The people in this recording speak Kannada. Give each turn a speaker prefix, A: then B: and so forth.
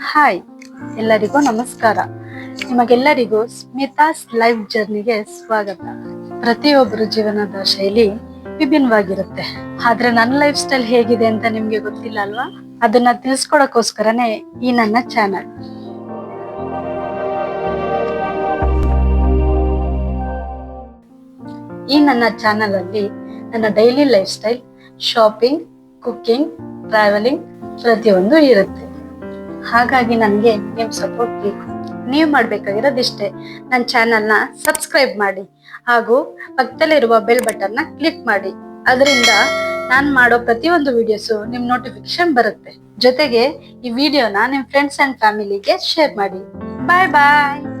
A: ಹಾಯ್, ಎಲ್ಲರಿಗೂ ನಮಸ್ಕಾರ. ನಿಮಗೆಲ್ಲರಿಗೂ ಸ್ಮಿತಾಸ್ ಲೈಫ್ ಜರ್ನಿಗೆ ಸ್ವಾಗತ. ಪ್ರತಿಯೊಬ್ಬರ ಜೀವನದ ಶೈಲಿ ವಿಭಿನ್ನವಾಗಿರುತ್ತೆ. ಆದ್ರೆ ನನ್ನ ಲೈಫ್ ಸ್ಟೈಲ್ ಹೇಗಿದೆ ಅಂತ ನಿಮ್ಗೆ ಗೊತ್ತಿಲ್ಲ ಅಲ್ವಾ? ಅದನ್ನ ತಿಳಿಸ್ಕೊಡಕ್ಕೋಸ್ಕರನೇ ಈ ನನ್ನ ಚಾನಲ್. ಈ ನನ್ನ ಚಾನಲ್ ಅಲ್ಲಿ ನನ್ನ daily lifestyle, shopping, cooking, travelling ಪ್ರತಿಯೊಂದು ಇರುತ್ತೆ. ಹಾಗಾಗಿ ನನಗೆ ನಿಮ್ಮ ಸಪೋರ್ಟ್ ಬೇಕು. ನೀವು ಮಾಡ್ಬೇಕಾಗಿರೋದಿಷ್ಟೇ. ನನ್ನ ಚಾನಲ್ನ ಸಬ್ಸ್ಕ್ರೈಬ್ ಮಾಡಿ. ಹಾಗೂ ಪಕ್ಕದಲ್ಲಿರುವ ಬೆಲ್ ಬಟನ್ನ ಕ್ಲಿಕ್ ಮಾಡಿ. ಅದರಿಂದ ನಾನು ಮಾಡೋ ಪ್ರತಿಯೊಂದು ವಿಡಿಯೋಸು ನಿಮ್ಮ ನೋಟಿಫಿಕೇಶನ್ ಬರುತ್ತೆ. ಜೊತೆಗೆ ಈ ವಿಡಿಯೋನ ನಿಮ್ಮ ಫ್ರೆಂಡ್ಸ್ ಅಂಡ್ ಫ್ಯಾಮಿಲಿಗೆ ಶೇರ್ ಮಾಡಿ. ಬಾಯ್ ಬಾಯ್